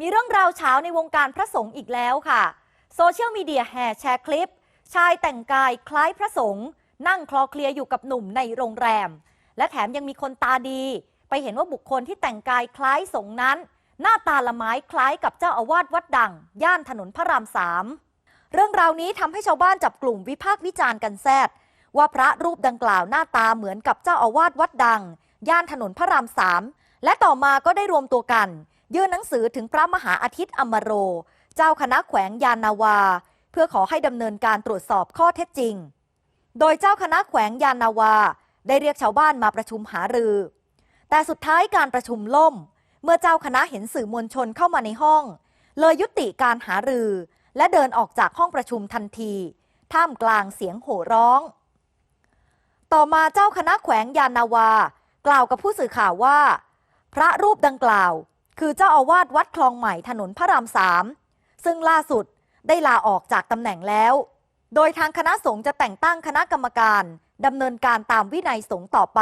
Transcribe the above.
มีเรื่องราวเช้าในวงการพระสงฆ์อีกแล้วค่ะ โซเชียลมีเดียแห่แชร์คลิป ชายแต่งกายคล้ายพระสงฆ์นั่งคลอเคลียอยู่กับหนุ่มในโรงแรม และแถมยังมีคนตาดี ไปเห็นว่าบุคคลที่แต่งกายคล้ายสงฆ์นั้น หน้าตาละไม้คล้ายกับเจ้าอาวาสวัดดัง ย่านถนนพระรามสามเรื่องราวนี้ทำให้ชาวบ้านจับกลุ่มวิพากษ์วิจารณ์กันแซดว่าพระรูปดังกล่าวหน้าตาเหมือนกับเจ้าอาวาสวัดดัง ย่านถนนพระรามสามและต่อมาก็ได้รวมตัวกัน ยื่นหนังสือถึงพระมหาอาทิตย์อมโร เจ้าคณะแขวงยานนาวา เพื่อขอให้ดำเนินการตรวจสอบข้อเท็จจริง โดยเจ้าคณะแขวงยานนาวา ได้เรียกชาวบ้านมาประชุมหารือ แต่สุดท้ายการประชุมล่ม เมื่อเจ้าคณะเห็นสื่อมวลชนเข้ามาในห้อง เลยยุติการหารือ และเดินออกจากห้องประชุมทันที ท่ามกลางเสียงโห่ร้อง ต่อมาเจ้าคณะแขวงยานนาวา กล่าวกับผู้สื่อข่าวว่า พระรูปดังกล่าว คือเจ้าอาวาสวัดคลองใหม่ถนนพระรามสามซึ่งล่าสุดได้ลาออกจากตำแหน่งแล้ว โดยทางคณะสงฆ์จะแต่งตั้งคณะกรรมการดำเนินการตามวินัยสงฆ์ต่อไป